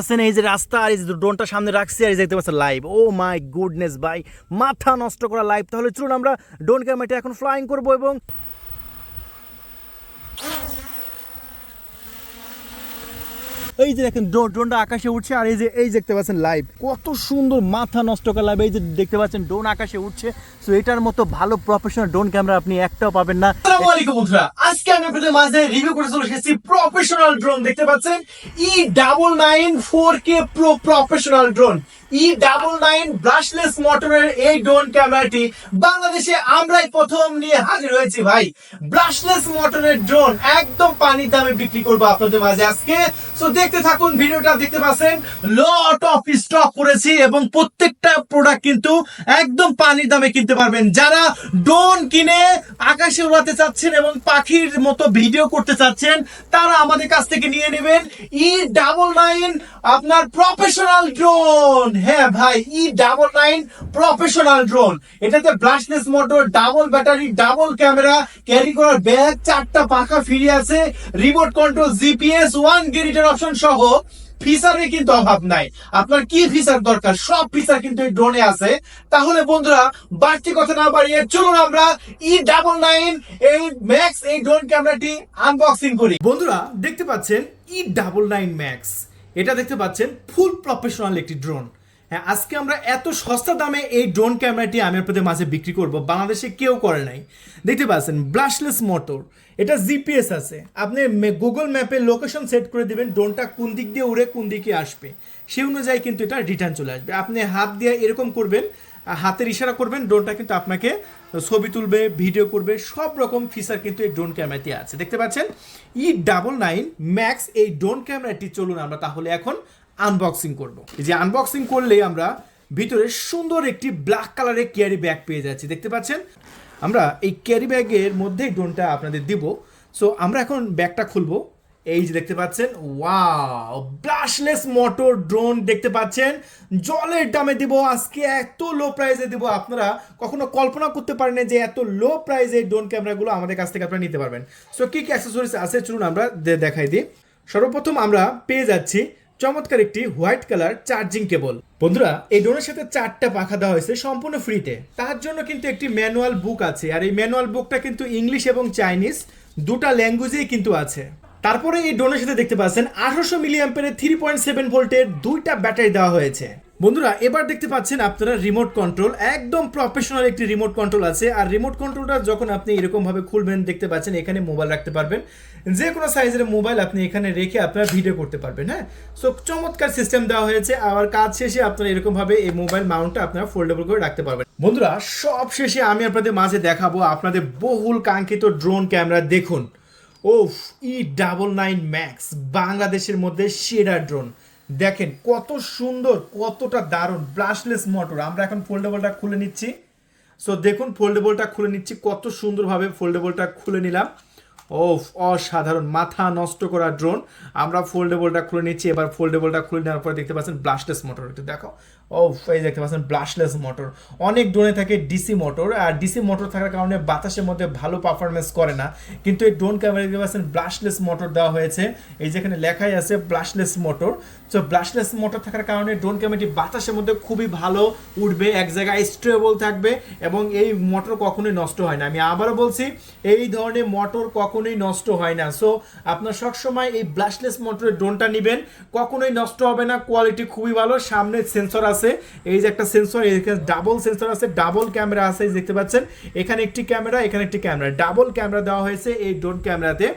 আছেন এই যে রাস্তা আর এই যে ড্রোনটা সামনে রাখছি আর এই দেখতে পাচ্ছেন লাইভ ও মাই গুডনেস ভাই, মাথা নষ্ট করা লাইভ তাহলে চলুন আমরা ড্রোন ক্যামেরাটা এখন ফ্লাইং করব এবং এই যে দেখেন ড্রোন, ড্রোনটা আকাশে উঠছে আর এই যে, এই দেখতে পাচ্ছেন লাইভ কত সুন্দর মাথা নষ্ট করা লাইভ এই যে দেখতে পাচ্ছেন, ড্রোন আকাশে উঠছে। সো এটার মতো ভালো প্রফেশনাল ড্রোন ক্যামেরা আপনি একটাও পাবেন না। আসসালামু বন্ধুরা। আজকে আমি আপনাদের মাঝে রিভিউ করে চলে এসেছি প্রফেশনাল ড্রোন দেখতে পাচ্ছেন E double nine four K pro professional drone E double nine brushless মোটরের এই ড্রোন ক্যামেরাটি বাংলাদেশে আমরাই প্রথম নিয়ে হাজির হয়েছি ভাই। ব্রাশলেস মোটরের ড্রোন একদম পানির দামে বিক্রি করব আপনাদের মাঝে আজকে। সো দেখতে থাকুন, ভিডিওটা দেখতে পাচ্ছেন লট অফ স্টক করেছি এবং প্রত্যেকটা প্রোডাক্ট কিন্তু একদম পানির দামে কিনতে পারবেন। যারা ড্রোন কিনে আকাশে উড়াতে চাচ্ছেন এবং পাখির মতো ভিডিও করতে চাচ্ছেন, তারা আমাদের কাছ থেকে নিয়ে নেবেন। ই ডাবল নাইন আপনার প্রফেশনাল ড্রোন হ্যাঁ ভাই, E double nine professional drone এটাতে brushless motor double battery double camera carry করার ব্যাগ চারটা পাখা ফিরে আছে রিমোট কন্ট্রোল জিপিএস ওয়ান গেরিটের অপশন সহ ফিচারে কিন্তু অভাব নাই। আপনার কি ফিচার দরকার? সব ফিচার কিন্তু এই ড্রোনে আছে। তাহলে বন্ধুরা, বাড়তি কথা না বাড়িয়ে চলুন আমরা ই ডাবল নাইন এই ম্যাক্স এই ড্রোন ক্যামেরাটি আনবক্সিং করি। বন্ধুরা, দেখতে পাচ্ছেন ই ডাবল নাইন ম্যাক্স এটা দেখতে পাচ্ছেন ফুল প্রফেশনাল একটি ড্রোন হ্যাঁ আজকে আমরা এত সস্তা দামে এই ড্রোন ক্যামেরাটি আমি আপনাদের মাঝে বিক্রি করব, বাংলাদেশে কেউ করে নাই। দেখতে পাচ্ছেন ব্লাশলেস মোটর এটা জিপিএস আছে। আপনি গুগল ম্যাপে লোকেশন সেট করে দিবেন ড্রোনটা কোন দিক দিয়ে উড়ে, কোন দিকে আসবে। সেই অনুযায়ী কিন্তু এটা রিটার্ন চলে আসবে। আপনি হাত দিয়ে এরকম করবেন, হাতের ইশারা করবেন ড্রোনটা কিন্তু আপনাকে ছবি তুলবে ভিডিও করবে, সব রকম ফিচার কিন্তু এই ড্রোন ক্যামেরাতে আছে। দেখতে পাচ্ছেন ই ডাবল নাইন ম্যাক্স এই ড্রোন ক্যামেরাটি চলুন আমরা তাহলে এখন আনবক্সিং করব। এই যে আনবক্সিং করলে আমরা ভিতরে সুন্দর একটি ব্ল্যাক কালারের ক্যারি ব্যাগ পেয়ে যাচ্ছি। দেখতে পাচ্ছেন? আমরা এই ক্যারি ব্যাগের মধ্যেই ড্রোনটা আপনাদের দিব। সো আমরা এখন ব্যাগটা খুলবো। এই যে দেখতে পাচ্ছেন? ওয়াও ব্রাশলেস মোটর ড্রোন দেখতে পাচ্ছেন? জলের দামে দিব, আজকে এত লো প্রাইসে দিব। আপনারা কখনো কল্পনা করতে পারেন যে এত লো প্রাইসে ড্রোন ক্যামেরাগুলো আমাদের কাছ থেকে আপনারা নিতে পারবেন। সো কি কি অ্যাক্সেসরিজ আছে? চলুন আমরা দেখাই দিই। সর্বপ্রথম আমরা পেয়ে যাচ্ছি চমৎকার একটি হোয়াইট কালার চার্জিং কেবল। বন্ধুরা, এই ড্রোনের সাথে চারটা পাখা দেওয়া হয়েছে সম্পূর্ণ ফ্রিতে। তার জন্য কিন্তু একটি ম্যানুয়াল বুক আছে, আর এই ম্যানুয়াল বুকটা কিন্তু ইংলিশ এবং চাইনিজ দুটা ল্যাঙ্গুয়েজেই কিন্তু আছে। তারপরে এই ড্রোনের সাথে দেখতে পাচ্ছেন আঠারোশো মিলিয়াম্পের থ্রি পয়েন্ট সেভেন ভোল্টের দুইটা ব্যাটারি দেওয়া হয়েছে। বন্ধুরা, এবার দেখতে পাচ্ছেন আপনারা রিমোট কন্ট্রোল একদম প্রফেশনাল একটি রিমোট কন্ট্রোল আছে। আর রিমোট কন্ট্রোলটা যখন আপনি এরকম ভাবে খুলবেন, দেখতে পাচ্ছেন এখানে মোবাইল রাখতে পারবেন। যে কোনো সাইজের মোবাইল আপনি এখানে রেখে আপনারা ভিডিও করতে পারবেন হ্যাঁ? সো চমৎকার সিস্টেম দেওয়া হয়েছে। আবার কাজ শেষে আপনারা এরকম ভাবে এই মোবাইল মাউন্টটা আপনারা ফোল্ডেবল করে রাখতে পারবেন। বন্ধুরা, সব শেষে আমি আপনাদের মাঝে দেখাবো আপনাদের বহুল কাঙ্ক্ষিত ড্রোন ক্যামেরা দেখুন। ওফ ই ডাবল নাইন ম্যাক্স বাংলাদেশের মধ্যে সেরা ড্রোন দেখেন কত সুন্দর, কতটা দারুণ ব্রাশলেস মোটর আমরা এখন ফোল্ডেবলটা খুলে নিচ্ছি। সো দেখুন ফোল্ডেবলটা খুলে নিচ্ছি। কত সুন্দরভাবে ফোল্ডেবলটা খুলে নিলাম। ও অসাধারণ। মাথা নষ্ট করা ড্রোন আমরা ফোল্ডেবলটা খুলে নিচ্ছি। এবার ফোল্ডেবলটা খুলে নেওয়ার পরে দেখতে পাচ্ছেন ব্লাস্টেস মোটর একটু দেখো ও, এই দেখতে পাচ্ছেন ব্লাশলেস মোটর অনেক ড্রোনে থাকে ডিসি মোটর আর ডিসি মোটর থাকার কারণে বাতাসের মধ্যে ভালো পারফরমেন্স করে না। কিন্তু এই ড্রোন ক্যামেরা দেখতে পাচ্ছেন ব্লাশলেস মোটর দেওয়া হয়েছে। এই যেখানে লেখাই আছে brushless motor so brushless motor থাকার কারণে ড্রোন ক্যামেরাটি বাতাসের মধ্যে খুবই ভালো উঠবে, এক জায়গায় স্টেবল থাকবে, এবং এই মোটর কখনোই নষ্ট হয় না। আমি আবারও বলছি, এই ধরনের মোটর কখনোই নষ্ট হয় না। সো আপনার সবসময় এই ব্লাশলেস মোটরের ড্রোনটা নেবেন। কখনোই নষ্ট হবে না কোয়ালিটি খুবই ভালো, সামনে সেন্সর আছে। এই যে একটা সেন্সর এখানে ডাবল সেন্সর আছে ডাবল ক্যামেরা আছে দেখতে পাচ্ছেন। এখানে একটি ক্যামেরা এখানে একটি ক্যামেরা ডাবল ক্যামেরা দেওয়া হয়েছে এই ড্রোন ক্যামেরাতে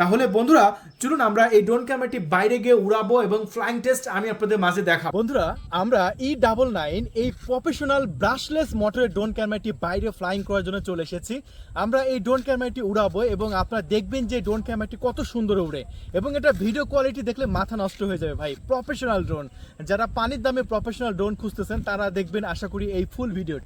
তাহলে বন্ধুরা, চলুন আমরা এই ড্রোন ক্যামেরাটি বাইরে গিয়ে উড়াবো এবং ফ্লাইং টেস্ট আমি আপনাদের মাঝে দেখাবো। বন্ধুরা, আমরা ই ডাবল নাইন এই প্রফেশনাল ব্রাশলেস মোটরের ড্রোন ক্যামেরাটি বাইরে ফ্লাইং করার জন্য চলে এসেছি। আমরা এই ড্রোন ক্যামেরাটি উড়াবো এবং আপনারা দেখবেন যে ড্রোন ক্যামেরাটি কত সুন্দর উড়ে। এবং এটা ভিডিও কোয়ালিটি দেখলে মাথা নষ্ট হয়ে যাবে ভাই। প্রফেশনাল ড্রোন যারা পানির দামে প্রফেশনাল ড্রোন খুঁজতেছেন তারা দেখবেন আশা করি এই ফুল ভিডিও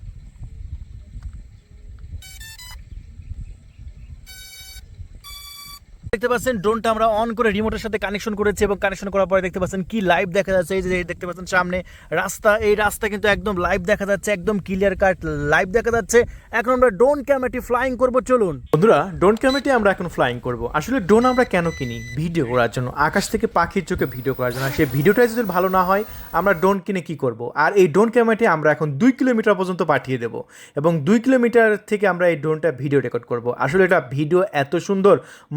দেখতে পাচ্ছেন ড্রোনটা আমরা অন করে রিমোটের সাথে কানেকশন করেছি এবং কানেকশন করার পরে দেখতে পাচ্ছেন কি লাইভ দেখা যাচ্ছে। এই যে দেখতে পাচ্ছেন সামনে রাস্তা, এই রাস্তা কিন্তু একদম লাইভ দেখা যাচ্ছে, একদম ক্লিয়ার কাট লাইভ দেখা যাচ্ছে। এখন আমরা ড্রোন ক্যামেরাটি ফ্লাইং করব, চলুন। বন্ধুরা ড্রোন ক্যামেরাটি আমরা এখন ফ্লাইং করব। আসলে ড্রোন আমরা কেন কিনি? ভিডিও করার জন্য। আকাশ থেকে পাখির চোখে ভিডিও করার জন্য। সেই ভিডিওটাই যদি ভালো না হয়, আমরা ড্রোন কিনে কি করব? আর এই ড্রোন ক্যামেরাটি আমরা এখন দুই কিলোমিটার পর্যন্ত পাঠিয়ে দেব। এবং দুই কিলোমিটার থেকে আমরা এই ড্রোনটা ভিডিও রেকর্ড করব। আসলে এটা ভিডিও এত সুন্দর,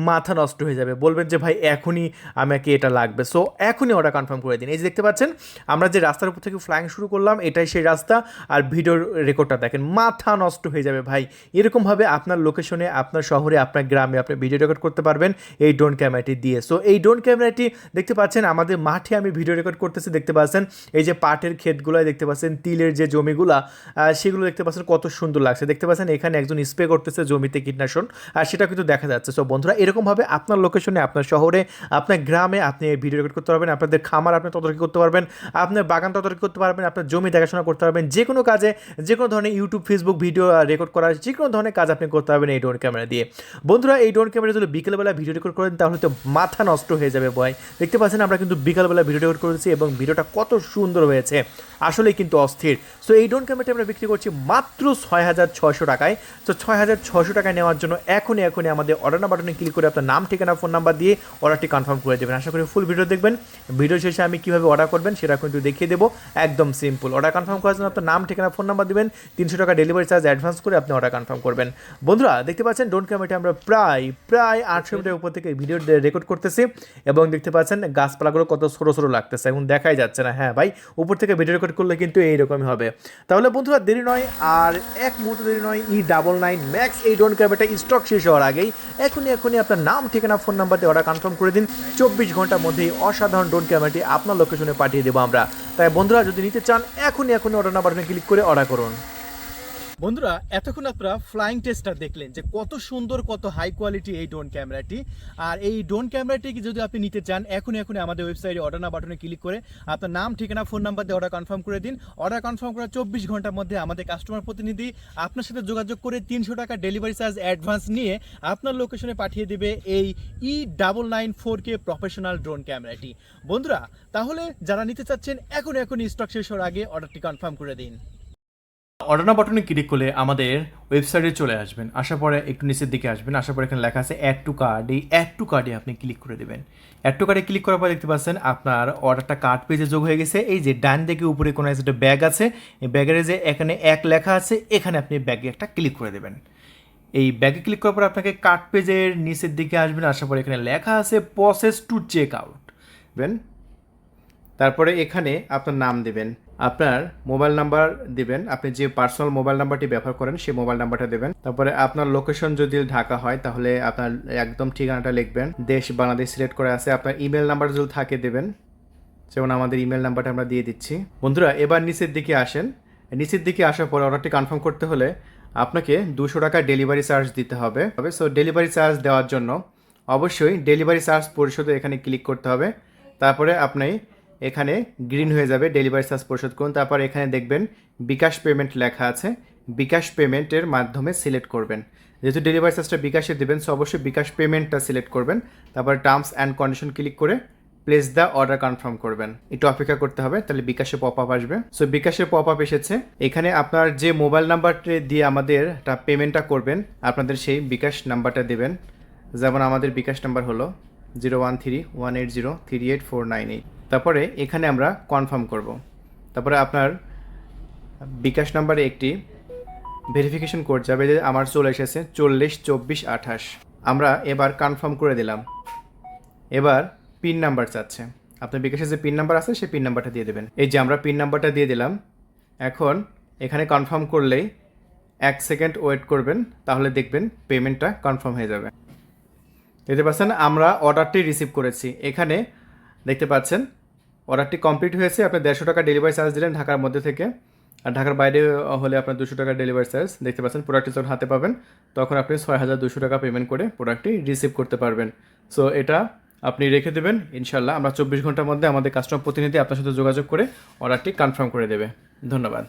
মাথা নষ্ট হয়ে যাবে। বলবেন যে, ভাই, এখনই আমাকে এটা লাগবে। সো এখনই ওটা কনফার্ম করে দিন। এই যে দেখতে পাচ্ছেন, আমরা যে রাস্তার উপর থেকে ফ্লাইং শুরু করলাম, এটাই সেই রাস্তা। আর ভিডিওর রেকর্ডটা দেখেন, মাথা নষ্ট হয়ে যাবে, ভাই। এরকমভাবে আপনার লোকেশনে আপনার শহরে, আপনার গ্রামে আপনি ভিডিও রেকর্ড করতে পারবেন এই ড্রোন ক্যামেরাটি দিয়ে। সো এই ড্রোন ক্যামেরাটি দেখতে পাচ্ছেন, আমাদের মাঠে আমি ভিডিও রেকর্ড করতেছি, দেখতে পাচ্ছেন, এই যে পাটের ক্ষেতগুলোয় দেখতে পাচ্ছেন, তিলের যে জমিগুলা সেগুলো দেখতে পাচ্ছেন, কত সুন্দর লাগছে। দেখতে পাচ্ছেন, এখানে একজন স্প্রে করতেছে জমিতে কীটনাশক, আর সেটা কিন্তু দেখা যাচ্ছে। সো বন্ধুরা, এরকমভাবে আপনার লোকেশনে আপনার শহরে, আপনার গ্রামে আপনি ভিডিও রেকর্ড করতে পারবেন, আপনাদের খামার আপনি তদারকি করতে পারবেন, আপনার বাগান তদারকি করতে পারবেন, আপনার জমি দেখাশোনা করতে পারবেন, যে কোনো কাজে, যে কোনো ধরনের ইউটিউব ফেসবুক ভিডিও রেকর্ড করা যে কোনো ধরনের কাজ আপনি করতে পারবেন এই ড্রোন ক্যামেরা দিয়ে। বন্ধুরা, এই ড্রোন ক্যামেরা যদি বিকেলবেলা ভিডিও রেকর্ড করেন, তাহলে তো মাথা নষ্ট হয়ে যাবে বয় দেখতে পাচ্ছেন, আমরা কিন্তু বিকালবেলা ভিডিও রেকর্ড করেছি এবং ভিডিওটা কত সুন্দর হয়েছে। আসলেই কিন্তু অস্থির। সো এই ড্রোন ক্যামেরাটি আমরা বিক্রি করছি মাত্র ছয় হাজার ছয়শো টাকায়। তো ছয় হাজার ছয়শো টাকায় নেওয়ার জন্য এখনই এখনই আমাদের অর্ডার বাটনে ক্লিক করে আপনার নাম ঠিকানা ফোন নাম্বার দিয়ে অর্ডারটি কনফার্ম করে দেবেন। আশা করি ফুল ভিডিও দেখবেন। ভিডিও শেষে আমি কীভাবে অর্ডার করবেন সেটা কিন্তু দেখিয়ে দেবো। একদম সিম্পল অর্ডার কনফার্ম করার জন্য আপনার নাম ঠিকানা ফোন নাম্বার দিবেন। তিনশো টাকা ডেলিভারি চার্জ অ্যাডভান্স করে আপনি অর্ডার কনফার্ম করবেন। বন্ধুরা, দেখতে পাচ্ছেন ড্রোন ক্যামেরাটি আমরা প্রায় প্রায় আটশো মিটার উপর থেকে ভিডিও রেকর্ড করতেছি এবং দেখতে পাচ্ছেন, গাছপালাগুলো কত ছোটো ছোটো লাগতেছে এখন দেখাই যাচ্ছে না। হ্যাঁ ভাই, উপর থেকে ভিডিও রেকর্ড করলে কিন্তু এইরকমই হবে। তাহলে বন্ধুরা, দেরি নয়, আর এক মুহূর্ত দেরি নয় ই ডাবল নাইন ম্যাক্স এই ড্রোন ক্যামেরাটা স্টক শেষ হওয়ার আগেই এখনই এখনই আপনার নাম ঠিকানা, ফোন নাম্বার দিয়ে অর্ডার কনফার্ম করে দিন। চব্বিশ ঘণ্টার মধ্যেই অসাধারণ ড্রোন ক্যামেরাটি আপনার লোকেশনে পাঠিয়ে দেবো আমরা। তাই বন্ধুরা, যদি নিতে চান, এখনই এখনই অর্ডার নাম্বার ক্লিক করে অর্ডার করুন। বন্ধুরা, এতক্ষণ আপনারা ফ্লাইং টেস্টটা দেখলেন যে কত সুন্দর, কত হাই কোয়ালিটি এই ড্রোন ক্যামেরাটি আর এই ড্রোন ক্যামেরাটি যদি আপনি নিতে চান এখন এখনই আমাদের ওয়েবসাইটে অর্ডার না বাটনে ক্লিক করে আপনার নাম, ঠিকানা ফোন নাম্বার দিয়ে অর্ডার কনফার্ম করে দিন। অর্ডার কনফার্ম করার চব্বিশ ঘণ্টার মধ্যে আমাদের কাস্টমার প্রতিনিধি আপনার সাথে যোগাযোগ করে তিনশো টাকা ডেলিভারি চার্জ অ্যাডভান্স নিয়ে আপনার লোকেশনে পাঠিয়ে দেবে এই E double nine four K professional drone ক্যামেরাটি বন্ধুরা, তাহলে যারা নিতে চাচ্ছেন এখন এখন স্টক শেষ হওয়ার আগে অর্ডারটি কনফার্ম করে দিন। অর্ডার বাটনে ক্লিক করলে আমাদের ওয়েবসাইটে চলে আসবেন। আসার পরে একটু নিচের দিকে আসবেন। আসার পরে এখানে লেখা আছে অ্যাড টু কার্ড এই অ্যাড টু কার্ডে আপনি ক্লিক করে দেবেন। অ্যাড টু কার্ডে ক্লিক করার পর দেখতে পাচ্ছেন আপনার অর্ডারটা কার্ড পেজে যোগ হয়ে গেছে। এই যে ডান দিকে উপরে কোনো একটা ব্যাগ আছে। এই ব্যাগের যে এখানে এক লেখা আছে, এখানে আপনি ব্যাগে একটা ক্লিক করে দেবেন। এই ব্যাগে ক্লিক করার পর আপনাকে কার্ড পেজের নিচের দিকে আসবেন। আসার পরে এখানে লেখা আছে প্রসেস টু চেক আউট দেন তারপরে এখানে আপনার নাম দেবেন। আপনার মোবাইল নাম্বার দিবেন, আপনি যে পার্সোনাল মোবাইল নাম্বারটি ব্যবহার করেন সেই মোবাইল নাম্বারটা দেবেন। তারপরে আপনার লোকেশন যদি ঢাকা হয়, তাহলে আপনার একদম ঠিকানাটা লিখবেন। দেশ বাংলাদেশ সিলেক্ট করে আছে, আপনার ইমেল নাম্বার যদি থাকে দেবেন। যেমন আমাদের ইমেল নাম্বারটা আমরা দিয়ে দিচ্ছি। বন্ধুরা, এবার নিচের দিকে আসেন। নিচের দিকে আসার পর অর্ডারটি কনফার্ম করতে হলে আপনাকে দুশো টাকা ডেলিভারি চার্জ দিতে হবে। তবে সো ডেলিভারি চার্জ দেওয়ার জন্য অবশ্যই ডেলিভারি চার্জ পরিশোধে এখানে ক্লিক করতে হবে। তারপরে আপনি এখানে গ্রিন হয়ে যাবে ডেলিভারি চার্জ পরিশোধ করুন। তারপর এখানে দেখবেন বিকাশ পেমেন্ট লেখা আছে। বিকাশ পেমেন্টের মাধ্যমে সিলেক্ট করবেন। যেহেতু ডেলিভারি চার্জটা বিকাশে দেবেন সো অবশ্যই বিকাশ পেমেন্টটা সিলেক্ট করবেন। তারপর টার্মস অ্যান্ড কন্ডিশন ক্লিক করে প্লেস দ্য অর্ডার কনফার্ম করবেন। একটু অপেক্ষা করতে হবে, তাহলে বিকাশে পপ আপ আসবে। সো বিকাশে পপ আপ এসেছে। এখানে আপনার যে মোবাইল নাম্বারটি দিয়ে আমাদের পেমেন্টটা করবেন, আপনাদের সেই বিকাশ নাম্বারটা দেবেন। যেমন আমাদের বিকাশ নাম্বার হলো zero one three one eight zero three eight four nine eight তারপরে এখানে আমরা কনফার্ম করব। তারপরে আপনার বিকাশ নাম্বারে একটি ভেরিফিকেশন কোড যাবে যে আমার চলে এসেছে চল্লিশ, চব্বিশ, আঠাশ। আমরা এবার কনফার্ম করে দিলাম। এবার পিন নাম্বার চাচ্ছে। আপনার বিকাশে যে পিন নাম্বার আছে, সেই পিন নাম্বারটা দিয়ে দেবেন। এই যে আমরা পিন নাম্বারটা দিয়ে দিলাম। এখন এখানে কনফার্ম করলেই এক সেকেন্ড ওয়েট করবেন, তাহলে দেখবেন পেমেন্টটা কনফার্ম হয়ে যাবে। দেখতে পাচ্ছেন, আমরা অর্ডারটি রিসিভ করেছি। এখানে দেখতে পাচ্ছেন অর্ডারটি কমপ্লিট হয়েছে, আপনি দেড়শো টাকা ডেলিভারি চার্জ দিলেন ঢাকার মধ্যে থেকে। আর ঢাকার বাইরে হলে আপনার দুশো টাকা ডেলিভারি চার্জ, দেখতে পাচ্ছেন প্রোডাক্টটি যখন হাতে পাবেন, তখন আপনি ছয় হাজার দুশো টাকা পেমেন্ট করে প্রোডাক্টটি রিসিভ করতে পারবেন। সো এটা আপনি রেখে দেবেন ইনশাল্লাহ আমরা চব্বিশ ঘণ্টার মধ্যে আমাদের কাস্টমার প্রতিনিধি আপনার সাথে যোগাযোগ করে অর্ডারটি কনফার্ম করে দেবে। ধন্যবাদ।